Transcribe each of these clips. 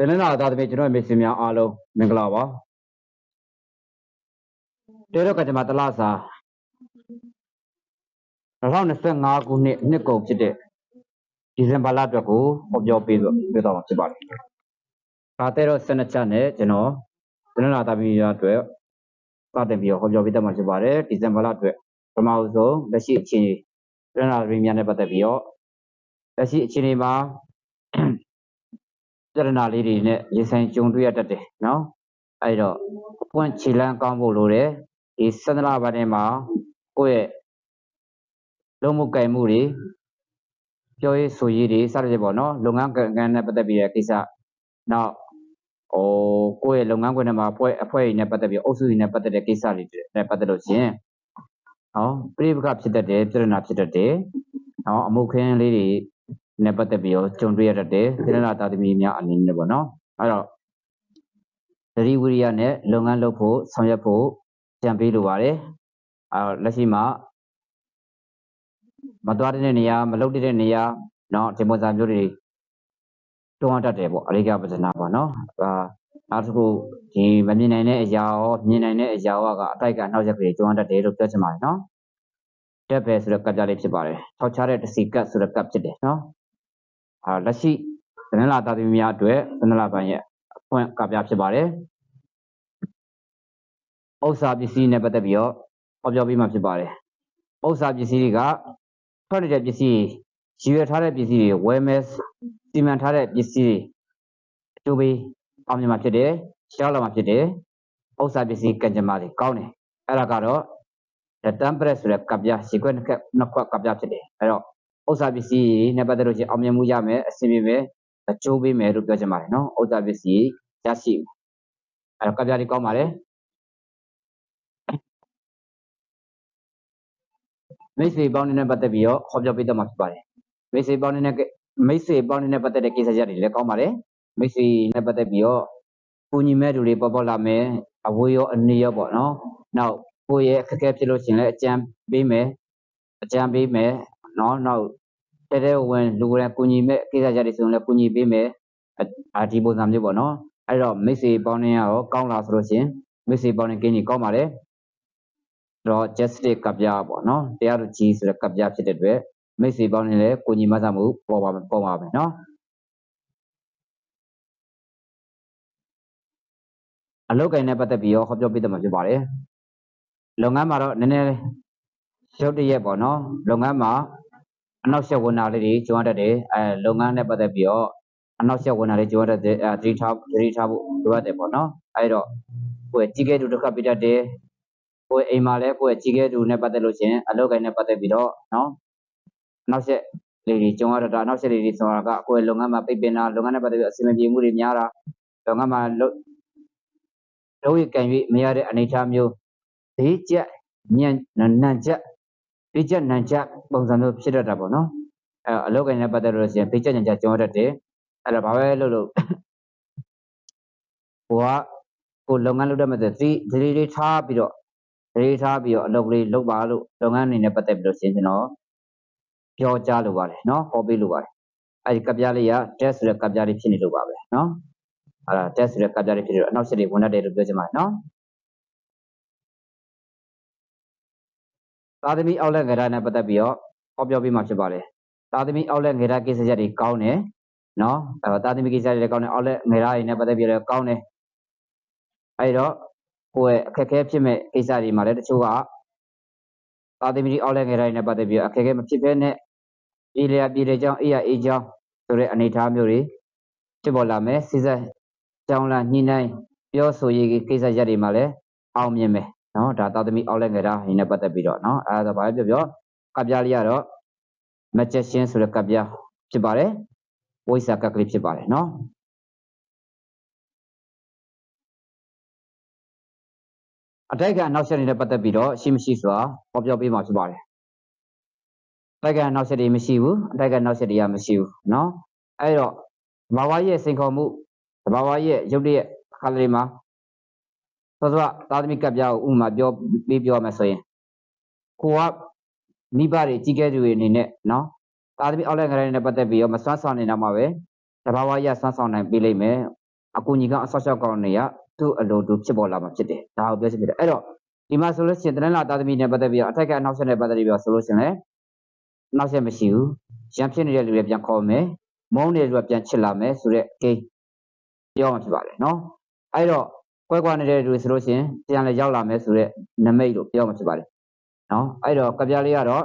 တင်းလာသားသမီးကျွန်တော်မိတ်ဆွေများအားလုံးမင်္ဂလာပါတေတော့ကကြမှာတလားစာ2025ခုနှစ်နှစ်ကုန်ဖြစ်တဲ့ဒီဇင်ဘာလအတွက်ကိုဟောပြောပေးပြတော့မှာဖြစ်ပါတယ်။ဒါတဲ့တော့12ချက်နဲ့ကျွန်တော်တင်းလာသားသမီးများအတွက်စတင်ပြီးဟောပြောပေးတော့မှာဖြစ်ပါတယ်ဒီဇင်ဘာလအတွက်ပထမဆုံးလက်ရှိအခြေအနေတင်းလာသမီးများနဲ့ပတ်သက်ပြီးတော့လက်ရှိအခြေအနေမှာ ပြဿနာလေးတွေနဲ့ရေဆိုင်ကြုံတွေ့ရတတ်တယ်နော်အဲ့တော့အပွင့်ခြေလန်းကောင်းဖို့လိုတယ်ဒီစန္ဒလာဘက်ထဲမှာကိုယ့်ရဲ့လုံးမှုကင်မှုတွေပြောရေးဆိုရေးတွေစသဖြင့်ပေါ့နော်လုပ်ငန်းကံကံနဲ့ပတ်သက်ပြီးတဲ့ကိစ္စနောက်ဟိုကိုယ့်ရဲ့လုပ်ငန်းခွင်ထဲမှာအဖွဲ့အဖွဲ့တွေနဲ့ပတ်သက်ပြီးအုပ်စုတွေနဲ့ပတ်သက်တဲ့ကိစ္စတွေနဲ့ပတ်သက်လို့ရှရင်နော်ပြိပခဖြစ်တတ်တယ်ပြဿနာဖြစ်တတ်တယ်နော်အမှုခင်းလေးတွေ နဲ့ပတ်သက်ပြီးတော့ကြုံတွေ့ရတတ်တယ်သေနလာတာသမီများအနေနဲ့ပေါ့နော်အဲ့တော့သတိဝိရိယနဲ့လုပ်ငန်းလုပ်ဖို့ဆောင်ရွက်ဖို့ကြံပေးလိုပါတယ်အဲ့တော့လက်ရှိမှာမသွားတဲ့နေရာမလုပ်တဲ့နေရာเนาะဒီပုံစံမျိုးတွေတွန်းအားတတ်တယ်ပေါ့အရိကပဒနာပေါ့နော်အာနောက်တစ်ခုဒီမမြင်နိုင်တဲ့အရာရောမြင်နိုင်တဲ့အရာရောကအတိုက်ကအနှောက်အယှက်ကလေးတွန်းအားတတ်တယ်လို့ပြောချင်ပါတယ်နော်တက်ပဲဆိုတော့ကပ်ကြလေးဖြစ်ပါတယ်ထောက်ချတဲ့တစီကပ်ဆိုတော့ကပ်ဖြစ်တယ်နော် အာ လက်ရှိသနလာတာသမီများအတွက်သနလာပန်ရဲ့အဖွင့်ကပြဖြစ်ပါတယ်။ဥစ္စာပစ္စည်းနဲ့ပတ်သက်ပြီးတော့ဟောပြောပေးမှာဖြစ်ပါတယ်။ဥစ္စာပစ္စည်းတွေကထွက်နေတဲ့ပစ္စည်းရည်ရွယ်ထားတဲ့ပစ္စည်းတွေဝယ်မယ်စီမံထားတဲ့ပစ္စည်းတွေအကျိုးပေးအောင်မြင်မှာဖြစ်တယ်။ရှောက်လာမှာဖြစ်တယ်။ဥစ္စာပစ္စည်းကံကြမ္မာတွေကောင်းတယ်။အဲ့ဒါကတော့ the temperate ဆိုတဲ့ကပြရှီခွက်နှစ်ခွက်နှစ်ခွက်ကပြဖြစ်တယ်။အဲ့တော့ ဥစ္စာပစ္စည်းနဲ့ပတ်သက်လို့ချင်းအောင်မြင်မှုရမယ်အဆင်ပြေမယ်အကျိုးပေးမယ်လို့ပြောချင်ပါတယ်နော်ဥစ္စာပစ္စည်းရရှိမယ်အဲ့တော့ကပြားလေးကောင်းပါတယ်မိတ်ဆွေပေါင်းနဲ့ပတ်သက်ပြီးတော့ဟောပြောပေးတော့မှာဖြစ်ပါတယ်မိတ်ဆွေပေါင်းနဲ့မိတ်ဆွေပေါင်းနဲ့ပတ်သက်တဲ့ကိစ္စရပ်တွေလည်းကောင်းပါတယ်မိတ်ဆွေနဲ့ပတ်သက်ပြီးတော့ပူညီမဲ့သူတွေပေါ်ပေါ်လာမယ်အဝေးရောအနည်းရောပေါ့နော်နောက်ကိုယ့်ရဲ့အခက်အခဲဖြစ်လို့ရှရင်လည်းအကြံပေးမယ်အကြံပေးမယ် နော်နောက်တဲတဲဝင်လူကိုယ်တိုင်ကုညီမဲ့ကိစ္စကြတွေဆိုရင်လည်းကုညီပေးမယ်အာဒီပုံစံမျိုးပေါ့နော်အဲ့တော့မိတ်ဆွေပေါင်းနေရောကောင်းလာဆိုလို့ရှိရင်မိတ်ဆွေပေါင်းနေကင်းကြီးကောင်းပါတယ်တော့ justice ကပ်ပြပေါ့နော်တရားသူကြီးဆိုတဲ့ကပ်ပြဖြစ်တဲ့အတွက်မိတ်ဆွေပေါင်းနေလည်းကုညီမဆမှုပေါ်ပါပေါ်ပါမယ်နော်အလုပ်ကိုင်နဲ့ပတ်သက်ပြီးတော့ဟောပြောပေးတယ်မှာဖြစ်ပါတယ်လုပ်ငန်းမှာတော့နည်းနည်းရုပ်တရက်ပေါ့နော်လုပ်ငန်းမှာ အနောက်ဆက်ဝင်တာလေးတွေကျွမ်းတတ်တယ်အဲလုပ်ငန်းနဲ့ပတ်သက်ပြီးတော့အနောက်ဆက်ဝင်တာလေးကျွမ်းတတ်တယ်အဲသတိထားသတိထားဖို့လိုအပ်တယ်ပေါ့နော်အဲတော့ကိုယ်ကြီးကဲတူတစ်ခါပြတတ်တယ်ကိုယ်အိမ်မှာလည်းကိုယ်ကြီးကဲတူနဲ့ပတ်သက်လို့ရှင်အလုပ်ကိုင်နဲ့ပတ်သက်ပြီးတော့နော်အနောက်ဆက်လေးတွေကျွမ်းရတာအနောက်ဆက်လေးတွေဆိုတာကကိုယ်လုပ်ငန်းမှာပိတ်ပင်တာလုပ်ငန်းနဲ့ပတ်သက်ပြီးအဆင်မပြေမှုတွေများတာလုပ်ငန်းမှာလုပ်လုပ်ရကံ၍မရတဲ့အနေအထားမျိုးဈေးကျက်ညံ့နံကျက် ဘေးကျက်နံကျက်ပုံစံမျိုးဖြစ်တတ်တာပေါ့နော်အဲအလောက်ကိုင်းနဲ့ပတ်သက်လို့ရှိရင်ဘေးကျက်နံကျက်ကျော်တတ်တယ်အဲ့ဒါဘာပဲလုပ်လို့ဟိုကကိုလုပ်ငန်းလုပ်တတ်မဲ့သတိသတိလေးထားပြီးတော့သတိထားပြီးတော့အလုပ်လေးလုပ်ပါလို့လုပ်ငန်းအနေနဲ့ပတ်သက်ပြီးလို့ရှိရင်ကျွန်တော်ပြောကြားလိုပါတယ်နော်ဟောပေးလိုပါတယ်အဲ့ဒီကပ်ပြားလေးက test ဆိုတဲ့ကပ်ပြားလေးဖြစ်နေလို့ပါပဲနော်အဲ့ဒါ test ဆိုတဲ့ကပ်ပြားလေးဖြစ်နေတော့အနောက်ဆက်တွေဝင်တတ်တယ်လို့ပြောချင်ပါတယ်နော် သာသမီအောက်လက်ငရနဲ့ပတ်သက်ပြီးတော့ဟောပြောပေးမှာဖြစ်ပါတယ်။သာသမီအောက်လက်ငရကိစ္စချက်တွေကောင်းတယ်နော်။အဲသာသမီကိစ္စတွေလည်းကောင်းတယ်အောက်လက်ငရတွေနဲ့ပတ်သက်ပြီးတော့ကောင်းတယ်။အဲဒီတော့ကိုယ့်ရဲ့အခက်အခဲဖြစ်မဲ့ကိစ္စတွေမှာလည်းတချို့ကသာသမီအောက်လက်ငရတွေနဲ့ပတ်သက်ပြီးတော့အခက်အခဲမဖြစ်ဘဲနဲ့ပြည်လျာပြည်တဲ့ကြောင်းအေးရအေးကြောင်းဆိုတဲ့အနေအထားမျိုးတွေဖြစ်ပေါ်လာမယ်။စိစက်ကြောင်းလာညှိနှိုင်းပြောဆိုရေးကိစ္စချက်တွေမှာလည်းအောင်မြင်မယ်။ နော်ဒါသာသမီအောက်လက်ငယ်တာဟင်းနဲ့ပတ်သက်ပြီးတော့နော်အဲဒါဘာပဲပြောပြောကပ်ပြားလေးကတော့မချက်ရှင်းဆိုတဲ့ကပ်ပြားဖြစ်ပါတယ်ဝိစာကပ်ကလေးဖြစ်ပါတယ်နော်အတိုက်ကအနောက်ဆက်နေတဲ့ပတ်သက်ပြီးတော့ရှိမရှိဆိုတာဟောပြောပေးမှာဖြစ်ပါတယ်အတိုက်ကအနောက်ဆက်တွေမရှိဘူးအတိုက်ကအနောက်ဆက်တွေကမရှိဘူးနော်အဲတော့ဘာဝရဲ့စိန်ခေါ်မှုဘာဝရဲ့ရုပ်တရက်ခါလေးမှာ သောသောသာသမီကပ်ပြားကိုဥမာပြောပြီးပြောမယ်ဆိုရင်ကိုကမိဘတွေကြီးကဲသူတွေအနေနဲ့နော်သာသမီအောက်လိုက်ကြတဲ့နဲ့ပတ်သက်ပြီးတော့မစွမ်းဆောင်နေတော့မှပဲတဘာဝရစွမ်းဆောင်နိုင်ပေးလိမ့်မယ်အကူကြီးကအဆောက်အအုံကောင်းတွေကသူ့အလိုတူဖြစ်ပေါ်လာမှာဖြစ်တယ်ဒါကိုပြောချင်ဖြစ်တယ်အဲ့တော့ဒီမှာဆိုလို့ရှိရင်တနင်္လာသားသမီးနဲ့ပတ်သက်ပြီးတော့အထက်ကအနောက်ဆက်နဲ့ပတ်သက်ပြီးတော့ဆိုလို့ရှိရင်လည်းနောက်ဆက်မရှိဘူးရံဖြစ်နေတဲ့လူတွေပြန်ခေါ်မယ်မုန်းနေတဲ့လူကပြန်ချစ်လာမယ်ဆိုတဲ့ဂိမ်းပြောမှဖြစ်ပါတယ်နော်အဲ့တော့ ကွဲကွာနေတဲ့လူတွေဆိုလို့ရှိရင်ပြန်လည်းရောက်လာမယ်ဆိုတဲ့နမိတ်လို့ပြောမှဖြစ်ပါတယ်နော်အဲ့တော့ကပြားလေးကတော့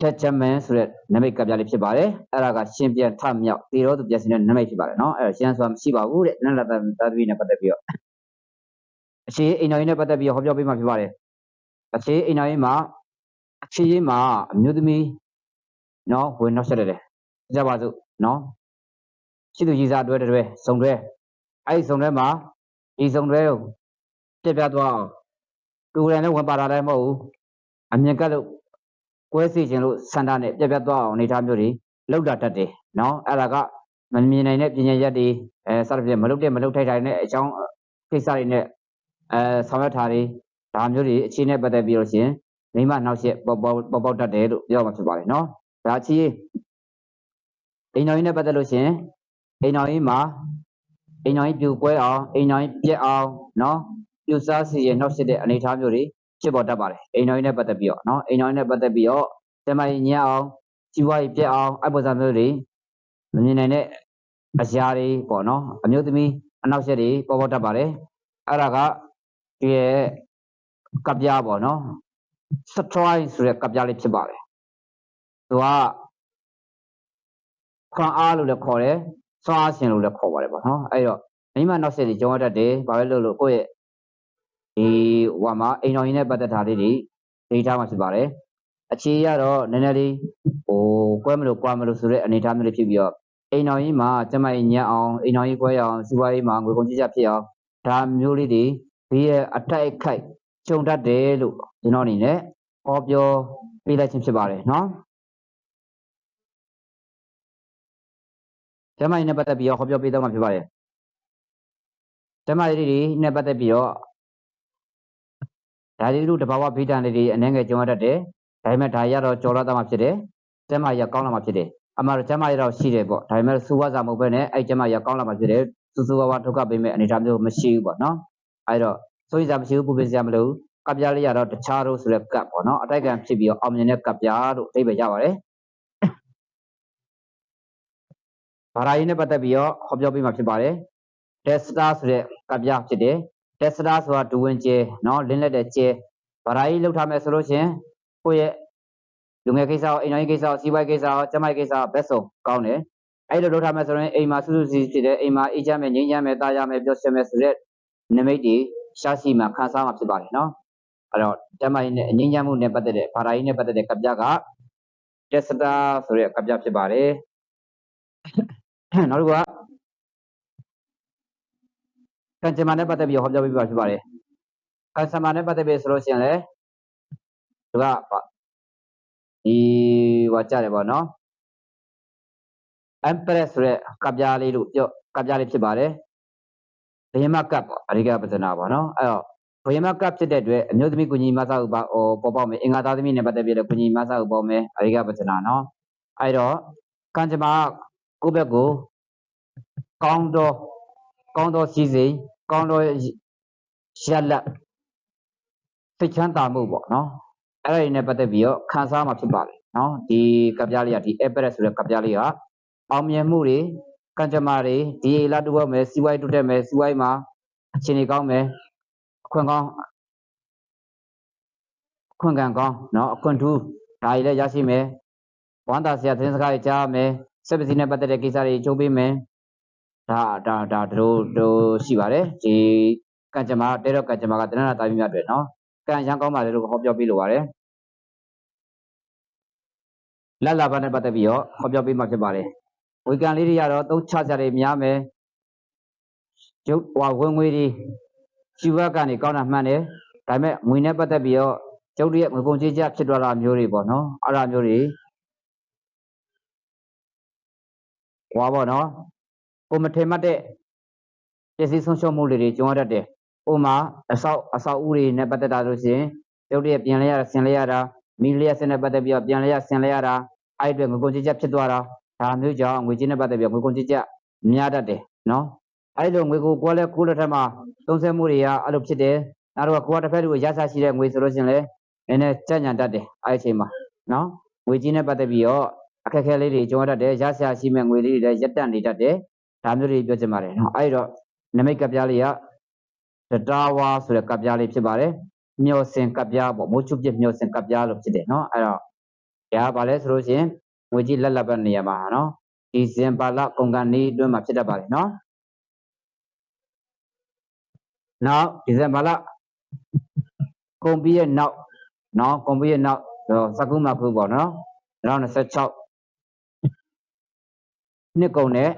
တက်ချမန်ဆိုတဲ့နမိတ်ကပြားလေးဖြစ်ပါတယ်အဲ့ဒါကရှင်ပြန်ထမြောက်တေရောသူပြန်စင်တဲ့နမိတ်ဖြစ်ပါတယ်နော်အဲ့တော့ရှင်းဆိုတာမရှိပါဘူးတဲ့နန္ဒသားသားသမီးနဲ့ပတ်သက်ပြီးတော့အခြေအိမ်တော်ကြီးနဲ့ပတ်သက်ပြီးတော့ဟောပြောပေးမှဖြစ်ပါတယ်အခြေအိမ်တော်ကြီးမှာအခြေရေးမှာအမျိုးသမီးနော်ဝင်နောက်ဆက်တယ်ကြပါစို့နော်ရှိသူကြီးစားတွဲတွဲစုံတွဲ အဲ့ဒီစုံတွဲမှာဒီစုံတွဲကိုပြပြသွားအောင်တူရန်နဲ့ဝင်ပါတာလည်းမဟုတ်ဘူးအမြင်ကပ်လို့ကွဲစီခြင်းလို့စန္ဒနဲ့ပြပြသွားအောင်အနေထားမျိုးတွေလောက်တာတတ်တယ်နော်အဲ့ဒါကမမြင်နိုင်တဲ့ပညာရက်တွေအဲစသဖြင့်မလုတ်တဲ့မလုတ်ထိုက်ထိုင်တဲ့အကြောင်းကိစ္စတွေနဲ့အဲဆောင်ရွက်တာတွေဒါမျိုးတွေအခြေနဲ့ပတ်သက်ပြီးလို့ရှိရင်မိမနောက်ဆက်ပေါ်ပေါ်ပေါ်ပေါက်တတ်တယ်လို့ပြောမှာဖြစ်ပါတယ်နော်ဒါအခြေအိမ်တော်ကြီးနဲ့ပတ်သက်လို့ရှိရင်အိမ်တော်ကြီးမှာ အိမ်တော်ကြီးပြူကွဲအောင်အိမ်တော်ကြီးပြက်အောင်နော်ပြူစားစီရဲ့နောက်ဆက်တဲ့အနေအထားမျိုးတွေဖြစ်ပေါ်တတ်ပါတယ်အိမ်တော်ကြီးနဲ့ပတ်သက်ပြီးတော့နော်အိမ်တော်ကြီးနဲ့ပတ်သက်ပြီးတော့တမန်ကြီးညံ့အောင်ကြီးပွားရေးပြက်အောင်အပုံစံမျိုးတွေမမြင်နိုင်တဲ့အရာတွေပေါ့နော်အမျိုးသမီးအနောက်ဆက်တွေပေါ်ပေါ်တတ်ပါတယ်အဲ့ဒါကဒီရဲ့ကပ်ပြားပေါ့နော် strike ဆိုတဲ့ကပ်ပြားလေးဖြစ်ပါတယ်သူကခွန်အားလို့လည်းခေါ်တယ် စွမ်းအားရှင်လို့လည်းခေါ်ပါတယ်ပေါ့နော်အဲ့တော့မိမနောက်ဆက်တွေကြောင်းရတတ်တယ်ဘာပဲလို့လို့ကိုယ့်ရဲ့ဒီဟိုမှာအိမ်တော်ကြီးနဲ့ပတ်သက်တာလေးတွေဒေတာမှာဖြစ်ပါတယ်အခြေရတော့နည်းနည်းလေးဟိုကွဲမလို့ကွာမလို့ဆိုတဲ့အနေအထားမျိုးတွေဖြစ်ပြီးတော့အိမ်တော်ကြီးမှာကျမကြီးညံ့အောင်အိမ်တော်ကြီးကွဲအောင်စီးပွားရေးမှာငွေကုန်ကြီးကြဖြစ်အောင်ဒါမျိုးလေးတွေဒီရဲ့အတိုက်အခိုက်ကြုံတတ်တယ်လို့ကျွန်တော်အနေနဲ့ဟောပြောပေးလိုက်ခြင်းဖြစ်ပါတယ်နော် ကျမကြီးနဲ့ပတ်သက်ပြီးတော့ဟောပြောပေးတော့မှာဖြစ်ပါတယ်ကျမကြီးတွေနဲ့ပတ်သက်ပြီးတော့ဒါလေးတို့တဘာဝဗိဒ္ဓန်လေးတွေအနေငယ်ကြုံရတတ်တယ်ဒါပေမဲ့ဒါရတော့ကြော်လာတာမှဖြစ်တယ်ကျမကြီးကကောင်းလာမှဖြစ်တယ်အမှန်တော့ကျမကြီးတော့ရှိတယ်ပေါ့ဒါပေမဲ့စူဝါစာမဟုတ်ဘဲနဲ့အဲ့ကျမကြီးကကောင်းလာမှဖြစ်တယ်စူစူဝါဝါဒုက္ခပေးမဲ့အနေအထားမျိုးမရှိဘူးပေါ့နော်အဲ့တော့စိုးရိမ်စရာမရှိဘူးပူပင်စရာမလိုဘူးကပ်ပြားလေးရတော့တခြားတို့ဆိုတဲ့ကပ်ပေါ့နော်အတိုက်ခံဖြစ်ပြီးတော့အောင်မြင်တဲ့ကပ်ပြားလို့အဓိပ္ပာယ်ရပါတယ် ဘာသာရေးနဲ့ပတ်သက်ပြီးတော့ဟောပြောပေးမှာဖြစ်ပါတယ်တက်စတာဆိုတဲ့ကပ်ပြားဖြစ်တယ်တက်စတာဆိုတာဒူဝင်ကျဲနော်လင်းလက်တဲ့ကျဲဘာသာရေးလောက်ထားမယ်ဆိုလို့ရှင်ကိုယ့်ရဲ့လူငယ်ကိစ္စရောအိမ်တော်ရေးကိစ္စရောစီးပွားရေးကိစ္စရောကျန်းမာရေးကိစ္စရောဘက်ဆုံးကောင်းတယ်အဲ့လိုလုပ်ထားမယ်ဆိုရင်အိမ်မှာစုစုစည်းဖြစ်တယ်အိမ်မှာအေးချမ်းမယ်ငြိမ်းချမ်းမယ်တာယာမယ်ပျော်ရွှင်မယ်ဆိုတဲ့နမိတ်တွေရှားရှိမှခံစားမှဖြစ်ပါတယ်နော်အဲ့တော့ကျမ်းမာရေးနဲ့အငြိမ်းချမ်းမှုနဲ့ပတ်သက်တဲ့ဘာသာရေးနဲ့ပတ်သက်တဲ့ကပြကတက်စတာဆိုတဲ့ကပြဖြစ်ပါတယ် နောက်တစ်ခုကကံကြမ္မာနဲ့ပတ်သက်ပြီးဟောပြောပြပါဖြစ်ပါတယ်ကံကြမ္မာနဲ့ပတ်သက်ပြီးဆိုလို့ရှိရင်လေသူကဒီဟောကြတယ်ပေါ့နော် empress ဆိုတဲ့ကပြလေးလို့ပြောကပြလေးဖြစ်ပါတယ်ဘယမကပ်ပေါ့အရိကပဇနာပေါ့နော်အဲ့တော့ဘယမကပ်ဖြစ်တဲ့အတွက်အမျိုးသမီးကုညီမဆာဥပါဟောပေါ်ပေါက်မယ်အင်္ဂါသားသမီးနဲ့ပတ်သက်ပြီးတော့ကုညီမဆာဥပေါ်မယ်အရိကပဇနာနော်အဲ့တော့ကံကြမ္မာ ကိုယ့်ဘက်ကိုကောင်းသောကောင်းသောစီစဉ်ကောင်းသောရလက်သိချမ်းသာမှုပေါ့နော်အဲ့ဒါတွေနဲ့ပတ်သက်ပြီးတော့ခံစားမှာဖြစ်ပါလေနော်ဒီကပြားလေးကဒီ Everest ဆိုတဲ့ကပြားလေးကအောင်မြင်မှုတွေကံကြမ္မာတွေဒီလာတူရမယ်စီဝိုင်းတူတက်မယ်စီဝိုင်းမှာအခြေအနေကောင်းမယ်အခွင့်ကောင်းအခွင့်ကံကောင်းနော်အခွင့်ထူးဒါတွေလည်းရရှိမယ်ဝမ်းသာစရာသတင်းစကားတွေကြားမယ် စက်ပစ္စည်းနဲ့ပတ်သက်တဲ့ကိစ္စတွေကြုံပေးမယ်ဒါဒါဒါတို့တို့ရှိပါတယ်ဒီကံကြမ္မာတဲတော့ကံကြမ္မာကတဏှာတာပြီးမြတ်တယ်နော်ကံရန်ကောင်းပါလေလို့ဟောပြောပေးလိုပါတယ်လတ်လာပါနဲ့ပတ်သက်ပြီးတော့ဟောပြောပေးမှဖြစ်ပါတယ်ဝေကံလေးတွေကတော့သုံးချစရာတွေများမယ်ကျုပ်ဟွာဝင်ငွေတွေရှိဘက်ကနေကောင်းတာမှန်တယ်ဒါပေမဲ့ငွေနဲ့ပတ်သက်ပြီးတော့ကျုပ်တို့ရဲ့ငွေပုံချေးချဖြစ်သွားတာမျိုးတွေပေါ့နော်အဲ့ဒါမျိုးတွေ ဟွာပေါ့နော်ကိုမထင်မှတ်တဲ့ပစ္စည်းဆုံးရှုံးမှုတွေကြုံရတတ်တယ်ဥမာအဆောက်အဆောက်အဦတွေနဲ့ပတ်သက်တာလို့ရှိရင်ကျုပ်တို့ရဲ့ပြင်လဲရဆင်လဲရတာမီလျက်စနဲ့ပတ်သက်ပြီးတော့ပြန်လဲရဆင်လဲရတာအဲ့အတွက်ငွေကုန်ကြေးကျဖြစ်သွားတာဒါမျိုးကြောင့်ငွေကြေးနဲ့ပတ်သက်ပြီးငွေကုန်ကြေးကျများတတ်တယ်နော်အဲ့လိုငွေကိုကိုယ်လည်းကိုယ်လက်ထက်မှာသုံးဆမှုတွေကအဲ့လိုဖြစ်တယ်နောက်တော့ကိုယ်ကတစ်ဖက်လူကိုရဆရှိတဲ့ငွေဆိုလို့ရှိရင်လည်းနည်းနည်းကြံ့ညံတတ်တယ်အဲ့ဒီအချိန်မှာနော်ငွေကြီးနဲ့ပတ်သက်ပြီးတော့ အခက်အခဲလေးတွေကြုံရတတ်တယ်ရဆရှိမဲ့ငွေလေးတွေလည်းရက်တန့်နေတတ်တယ်ဒါမျိုးတွေပြောချင်ပါတယ်နော်အဲ့တော့နမိတ်ကပ်ပြားလေးကတတာဝါဆိုတဲ့ကပ်ပြားလေးဖြစ်ပါတယ်မျောစင်ကပ်ပြားပေါ့မိုးချုပ်ပြမျောစင်ကပ်ပြားလို့ဖြစ်တယ်နော်အဲ့တော့ဒါကဘာလဲဆိုလို့ရှိရင်ငွေကြီးလက်လက်ပဲနေရာမှာနော်ဒီဇင်ဘာလကုန်ကန်နေ့အတွင်းမှာဖြစ်တတ်ပါတယ်နော်နောက်ဒီဇင်ဘာလကုန်ပြီးရဲ့နောက်နော်ကုန်ပြီးရဲ့နောက်စကုမခုပေါ့နော်2026 နှစ်ကုန်နဲ့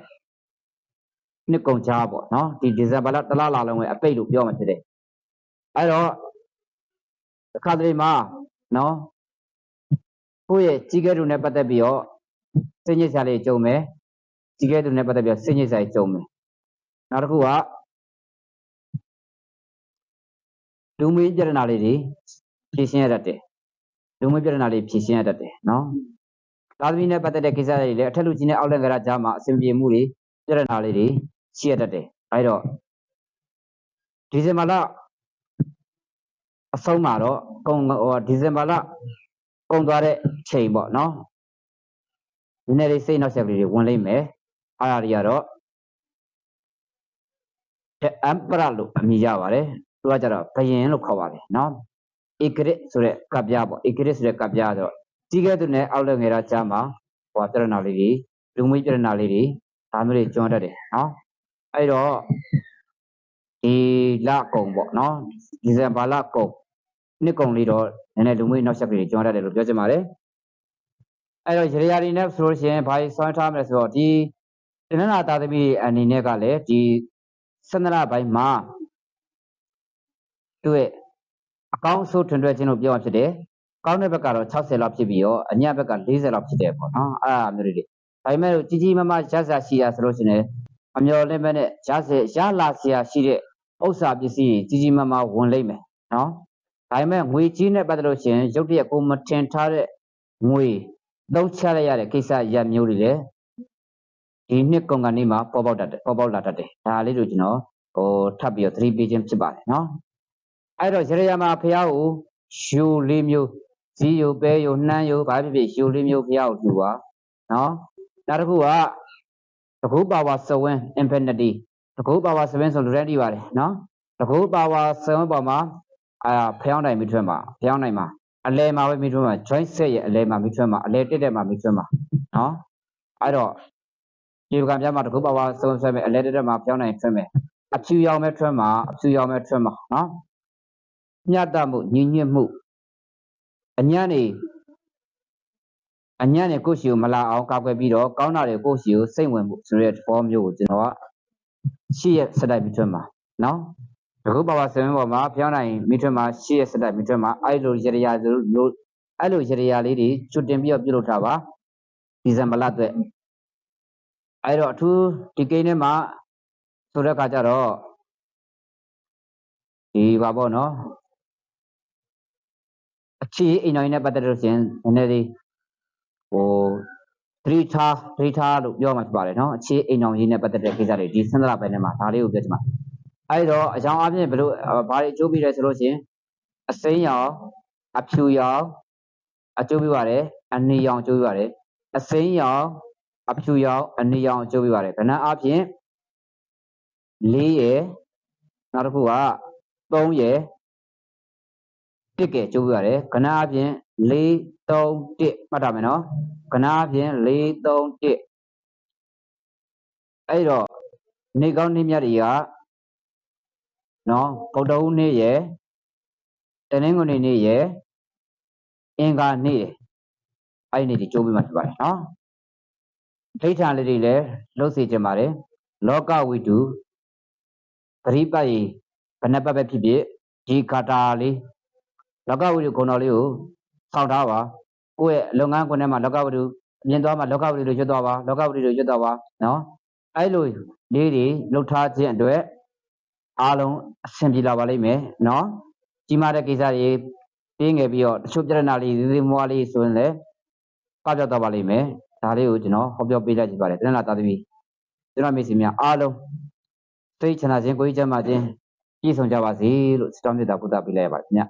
နှစ်ကုန်ကြားပေါ့နော်ဒီဒီဇင်ဘာလတစ်လလာလုံးပဲအပိတ်လို့ပြောမှဖြစ်တယ်အဲ့တော့အခါတလေမှာနော်ကိုယ့်ရဲ့ကြီးကဲတူနဲ့ပတ်သက်ပြီးတော့စိတ်ညစ်စရာလေးကြုံမယ်ကြီးကဲတူနဲ့ပတ်သက်ပြီးတော့စိတ်ညစ်စရာကြုံမယ်နောက်တစ်ခုကလူမွေးပြဿနာလေးတွေဖြေရှင်းရတတ်တယ်လူမွေးပြဿနာလေးဖြေရှင်းရတတ်တယ်နော် သာသမီနဲ့ပတ်သက်တဲ့ကိစ္စတွေလည်းအထက်လူကြီးနဲ့အောက်လက်ကရာကြားမှာအဆင်ပြေမှုတွေပြဿနာလေးတွေရှိရတတ်တယ်အဲဒါဒီဇင်ဘာလအဆုံးမှာတော့ကုန်ဟိုဒီဇင်ဘာလကုန်သွားတဲ့ချိန်ပေါ့နော်ဒီနေ့လေးစိတ်နောက်ဆက်ကလေးတွေဝင်လိမ့်မယ်အားရတွေကတော့ the emperor လို့အမည်ရပါတယ်သူကကြတော့ဘယင်လို့ခေါ်ပါတယ်နော်ဧကရစ်ဆိုတဲ့ကပ်ပြားပေါ့ဧကရစ်ဆိုတဲ့ကပ်ပြားဆိုတော့ ကြီးကဲသူနဲ့အောက်လက်ငယ်ရာကြားမှာဟိုပြဿနာလေးတွေလူမှုပြဿနာလေးတွေဒါမျိုးတွေကျွမ်းတတ်တယ်နော်အဲ့တော့ဒီလကုံပေါ့နော်ဒီဇင်ဘာလကုံနှစ်ကုံလေးတော့နည်းနည်းလူမှုနောက်ဆက်ကလေးကျွမ်းတတ်တယ်လို့ပြောချင်ပါတယ်အဲ့တော့ရေရာတွေနဲ့ဆိုလို့ရှိရင်ဘာကြီးဆွမ်းထားမလဲဆိုတော့ဒီတနင်္လာသားသမီးအနေနဲ့ကလည်းဒီစန္ဒရာပိုင်းမှာသူ့ရဲ့အကောင်းအဆိုးထွန်းတွဲခြင်းလို့ပြောရဖြစ်တယ်။ ကောင်းတဲ့ဘက်ကတော့60လောက်ဖြစ်ပြီးတော့အညဘက်က40လောက်ဖြစ်တယ်ပေါ့နော်။အဲ့ဒါမျိုးတွေ။ဒါပေမဲ့ကြီးကြီးမားမားရဆာရှိရဆိုလို့ရှိရင်အမျော်လင့်မဲ့နဲ့ရစေရလာစရာရှိတဲ့ဥစ္စာပစ္စည်းကြီးကြီးမားမားဝင်လိမ့်မယ်နော်။ဒါပေမဲ့ငွေကြီးနဲ့ပတ်သက်လို့ရှိရင်ရုပ်တရက်ကိုမထင်ထားတဲ့ငွေသုံးချရရတဲ့ကိစ္စရမျိုးတွေလည်းဒီနှစ်ကုန်ကနေမှပေါ်ပေါက်တတ်တယ်ပေါ်ပေါက်လာတတ်တယ်။ဒါလေးတို့ကျွန်တော်ဟိုထပ်ပြီးတော့သတိပေးခြင်းဖြစ်ပါတယ်နော်။အဲ့တော့ရရမှာဖះကိုယူလေးမျိုး ဇီးယူပဲယူနှမ်းယူဘာဖြစ်ဖြစ်ယူလေးမျိုးဖះကိုယူပါနော်။နောက်တစ်ခုကတကူပါဝါစဝင်း infinity တကူပါဝါစဝင်းဆိုလူတိုင်းသိပါတယ်နော်။တကူပါဝါစဝင်းပေါ်မှာအာဖျောင်းနိုင်မိထွန်းမှာဖျောင်းနိုင်မှာအလဲမှာပဲမိထွန်းမှာ joint set ရဲ့အလဲမှာမိထွန်းမှာအလဲတက်တက်မှာမိထွန်းမှာနော်။အဲ့တော့ဒီကံပြမှာတကူပါဝါစဝင်းဆွဲမယ်အလဲတက်တက်မှာဖျောင်းနိုင်ဆွဲမယ်အဖြူရောင်မဲ့ထွန်းမှာအဖြူရောင်မဲ့ထွန်းမှာနော်။ညတမှုညီညွတ်မှု အညံ့နေအညံ့နေကိုယ့်ရှိကိုမလာအောင်ကာကွယ်ပြီးတော့ကောင်းတာတွေကိုယ့်ရှိကိုစိတ်ဝင်မှုဆိုတဲ့သဘောမျိုးကိုကျွန်တော်ကရှိရစတိုက်ပြီးထွန်းမှာနော်တကုပါဝါဆင်းပေါ်မှာဖျောင်းနိုင်မိထွန်းမှာရှိရစတိုက်ပြီးထွန်းမှာအဲ့လိုရရဆိုလို့အဲ့လိုရရလေးတွေကျွတ်တင်ပြီးတော့ပြုလုပ်ထားပါဒီဇင်ဘာလအတွက်အဲ့တော့အထူးဒီကိန်းထဲမှာဆိုတဲ့အခါကျတော့ဒီပါပေါ့နော်အ ခြေအိမ်တော်ကြီးနဲ့ပတ်သက်လို့ရှင်နည်းနည်းလေးဟိုသတိထားသတိထားလို့ပြောမှဖြစ်ပါတယ်နော်အခြေအိမ်တော်ကြီးနဲ့ပတ်သက်တဲ့ကိစ္စတွေဒီစန္ဒရာပိုင်းထဲမှာဒါလေးကိုပြောချင်ပါတယ်အဲ့တော့အကြောင်းအပြင်ဘယ်လိုဘာတွေအကျိုးပေးလဲဆိုလို့ရှင်အစိမ်းရောင်အဖြူရောင်အကျိုးပေးပါတယ်အနီရောင်အကျိုးပေးပါတယ်အစိမ်းရောင်အဖြူရောင်အနီရောင်အကျိုးပေးပါတယ်ခဏအပြင်၄ရယ်နောက်တစ်ခုက3ရယ် တစ်ကဲကျိုးပြရတယ်ခဏအပြင်4 3 1မှတ်ထားမယ်နော်ခဏအပြင်4 3 1အဲ့တော့နေကောင်းနေမြတ်တွေကနော်ဗုဒ္ဓဟူးနေ့ရယ်တနင်္ဂနွေနေ့ရယ်အင်္ဂါနေ့ရယ်အဲ့ဒီနေ့ဒီကျိုးပြီးမှဖြစ်ပါတယ်နော်ဒိဋ္ဌာန်လေးတွေလည်းလှုပ်စေခြင်းပါတယ်လောကဝိတုပရိပတ်ရေဘဏ္ဍပတ်ပဲဖြစ်ဖြစ်ဒီကာတာလေး လောကဝိတုဂုဏ်တော်လေးကိုဆောက်ထားပါကိုယ့်ရဲ့လုပ်ငန်းခွင်ထဲမှာလောကဝိတုအမြင်သွားမှာလောကဝိတုတွေရွတ်သွားပါလောကဝိတုတွေရွတ်သွားပါနော်အဲ့လိုလေးတွေလှုပ်ထားခြင်းအတွက်အားလုံးအဆင်ပြေလာပါလိမ့်မယ်နော်ကြီးမားတဲ့ကိစ္စတွေတင်းငယ်ပြီးတော့တချို့ပြဿနာလေးသေးသေးမွားလေးဆိုရင်လည်းပပျောက်သွားပါလိမ့်မယ်ဒါလေးကိုကျွန်တော်ဟောပြောပေးလိုက်ကြပါတယ်တနင်္လာသာသမီကျွန်တော်မိတ်ဆွေများအားလုံးသိချမ်းသာခြင်းကိုယ်ကြီးချမ်းသာခြင်းပြည့်စုံကြပါစေလို့စတောင်းမြတ်တာကုသပေးလိုက်ရပါတယ်ခင်ဗျ